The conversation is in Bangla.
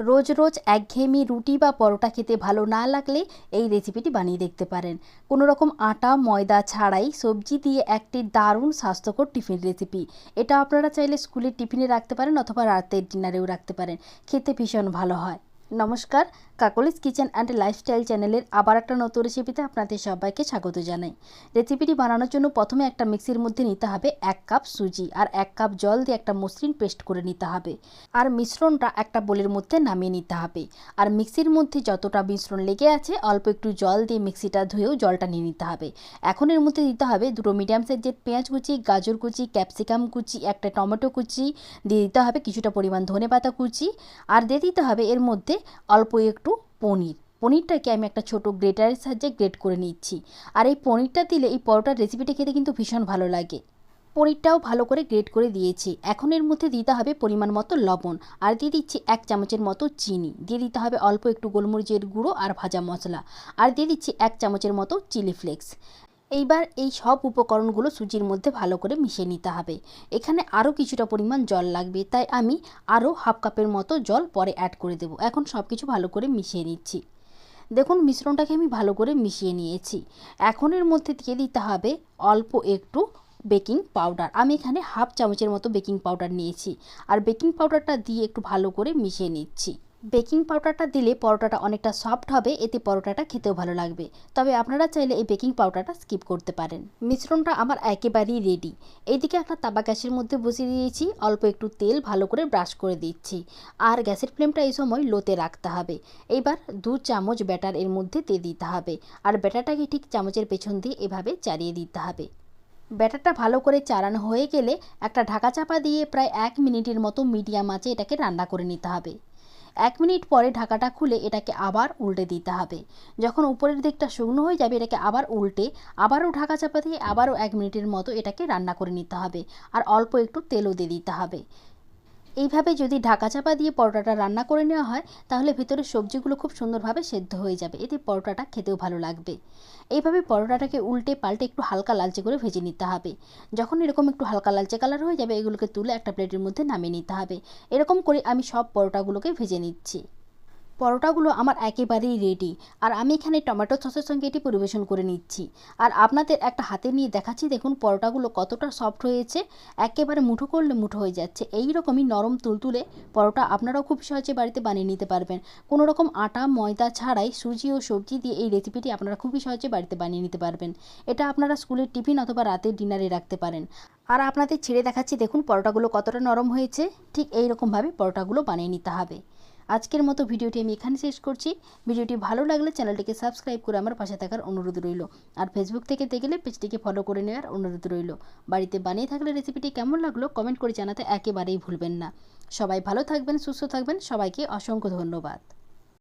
রোজ রোজ একঘেয়েমি রুটি বা পরোটা খেতে ভালো না লাগলে এই রেসিপিটি বানিয়ে দেখতে পারেন। কোনো রকম আটা, ময়দা ছাড়াই সবজি দিয়ে একটি দারুণ স্বাস্থ্যকর টিফিন রেসিপি। এটা আপনারা চাইলে স্কুলের টিফিনে রাখতে পারেন অথবা রাতের ডিনারেও রাখতে পারেন। খেতে ভীষণ ভালো হয়। নমস্কার, কাকলিস কিচেন অ্যান্ড লাইফস্টাইল চ্যানেলের আবার একটা নতুন রেসিপিতে আপনাদের সবাইকে স্বাগত জানাই। রেসিপিটি বানানোর জন্য প্রথমে একটা মিক্সির মধ্যে নিতে হবে এক কাপ সুজি আর এক কাপ জল দিয়ে একটা মসৃণ পেস্ট করে নিতে হবে। আর মিশ্রণটা একটা বোলের মধ্যে নামিয়ে নিতে হবে। আর মিক্সির মধ্যে যতটা মিশ্রণ লেগে আছে, অল্প একটু জল দিয়ে মিক্সিটা ধুয়েও জলটা নিয়ে নিতে হবে। এখন এর মধ্যে দিতে হবে দুটো মিডিয়াম সাইজের পেঁয়াজ কুচি, গাজর কুচি ক্যাপসিকাম কুচি, একটা টমেটো কুচি, দিয়ে দিতে হবে কিছুটা পরিমাণ ধনে পাতা কুচি। আর দিয়ে দিতে হবে এর মধ্যে অল্প একটু পনির। পনিরটাকে আমি একটা ছোট গ্রেটারের সাহায্যে গ্রেট করে নিচ্ছি। আর এই পনিরটা দিলে এই পরোটার রেসিপিটা খেতে কিন্তু ভীষণ ভালো লাগে। পনিরটাও ভালো করে গ্রেট করে দিয়েছি। এখন এর মধ্যে দিতে হবে পরিমাণ মতো লবণ। আর দিয়ে দিচ্ছি এক চামচের মতো চিনি। দিয়ে দিতে হবে অল্প একটু গোলমরিচের গুঁড়ো আর ভাজা মশলা। আর দিয়ে দিচ্ছি এক চামচের মতো চিলি ফ্লেক্স এইবার এই সব উপকরণগুলো সুজির মধ্যে ভালো করে মিশিয়ে নিতে হবে। এখানে আরও কিছুটা পরিমাণ জল লাগবে, তাই আমি আরও হাফ কাপের মতো জল পরে অ্যাড করে দেবো। এখন সব কিছু ভালো করে মিশিয়ে নিচ্ছি। দেখুন, মিশ্রণটাকে আমি ভালো করে মিশিয়ে নিয়েছি। এখন এর মধ্যে দিয়ে দিতে হবে অল্প একটু বেকিং পাউডার। আমি এখানে হাফ চামচের মতো বেকিং পাউডার নিয়েছি। আর বেকিং পাউডারটা দিয়ে একটু ভালো করে মিশিয়ে নিচ্ছি। বেকিং পাউডারটা দিলে পরোটাটা অনেকটা সফট হবে, এতে পরোটাটা খেতেও ভালো লাগবে। তবে আপনারা চাইলে এই বেকিং পাউডারটা স্কিপ করতে পারেন। মিশ্রণটা আমার একেবারেই রেডি। এইদিকে একটা তাবা গ্যাসের মধ্যে বসিয়ে দিয়েছি, অল্প একটু তেল ভালো করে ব্রাশ করে দিচ্ছি। আর গ্যাসের ফ্লেমটা এই সময় লোতে রাখতে হবে। এইবার দু চামচ ব্যাটার এর মধ্যে দিয়ে দিতে হবে। আর ব্যাটারটাকে ঠিক চামচের পেছন দিয়ে এভাবে চালিয়ে দিতে হবে। ব্যাটারটা ভালো করে চালানো হয়ে গেলে একটা ঢাকা চাপা দিয়ে প্রায় এক মিনিটের মতো মিডিয়াম আঁচে এটাকে রান্না করে নিতে হবে। এক মিনিট পরে ঢাকাটা খুলে এটাকে আবার উল্টে দিতে হবে। যখন উপরের দিকটা শুকনো হয়ে যাবে, এটাকে আবার উল্টে আবারও ঢাকা চাপা দিয়ে আবারও এক মিনিটের মতো এটাকে রান্না করে নিতে হবে। আর অল্প একটু তেলও দিয়ে দিতে হবে। এইভাবে যদি ঢাকা চাপা দিয়ে পরোটাটা রান্না করে নেওয়া হয়, তাহলে ভিতরে সবজিগুলো খুব সুন্দরভাবে সেদ্ধ হয়ে যাবে। এতে পরোটাটা খেতেও ভালো লাগবে। এইভাবে পরোটাটাকে উল্টে পাল্টে একটু হালকা লালচে করে ভেজে নিতে হবে। যখন এরকম একটু হালকা লালচে কালার হয়ে যাবে, এগুলোকে তুলে একটা প্লেটের মধ্যে নামিয়ে নিতে হবে। এরকম করে আমি সব পরোটাগুলোকে ভেজে নিচ্ছি। পরোটাগুলো আমার একেবারেই রেডি আর আমি এখানে টমেটো সসের সঙ্গে এটি পরিবেশন করে নিচ্ছি। আর আপনাদের একটা হাতে নিয়ে দেখাচ্ছি, দেখুন পরোটাগুলো কতটা সফট হয়েছে। একেবারে মুঠো করলে মুঠো হয়ে যাচ্ছে। এই রকমই নরম তুলতুলে পরোটা আপনারাও খুব সহজে বাড়িতে বানিয়ে নিতে পারবেন। কোনো রকম আটা, ময়দা ছাড়াই সুজি ও সবজি দিয়ে এই রেসিপিটি আপনারা খুবই সহজে বাড়িতে বানিয়ে নিতে পারবেন। এটা আপনারা স্কুলের টিফিন অথবা রাতের ডিনারে রাখতে পারেন। আর আপনাদের ছেড়ে দেখাচ্ছি, দেখুন পরোটাগুলো কতটা নরম হয়েছে। ঠিক এই রকমভাবে পরোটাগুলো বানিয়ে নিতে হবে। আজকের মতো ভিডিওটি আমি এখানে শেষ করছি। ভিডিওটি ভালো লাগলে চ্যানেলটিকে সাবস্ক্রাইব করে আমার পাশে থাকার অনুরোধ রইল। আর ফেসবুক থেকে দেখলে পেজটিকে ফলো করে নেওয়ার অনুরোধ রইল। বাড়িতে বানিয়ে থাকলে রেসিপিটি কেমন লাগল কমেন্ট করে জানাতে একেবারেই ভুলবেন না। সবাই ভালো থাকবেন, সুস্থ থাকবেন। সবাইকে অসংখ্য ধন্যবাদ।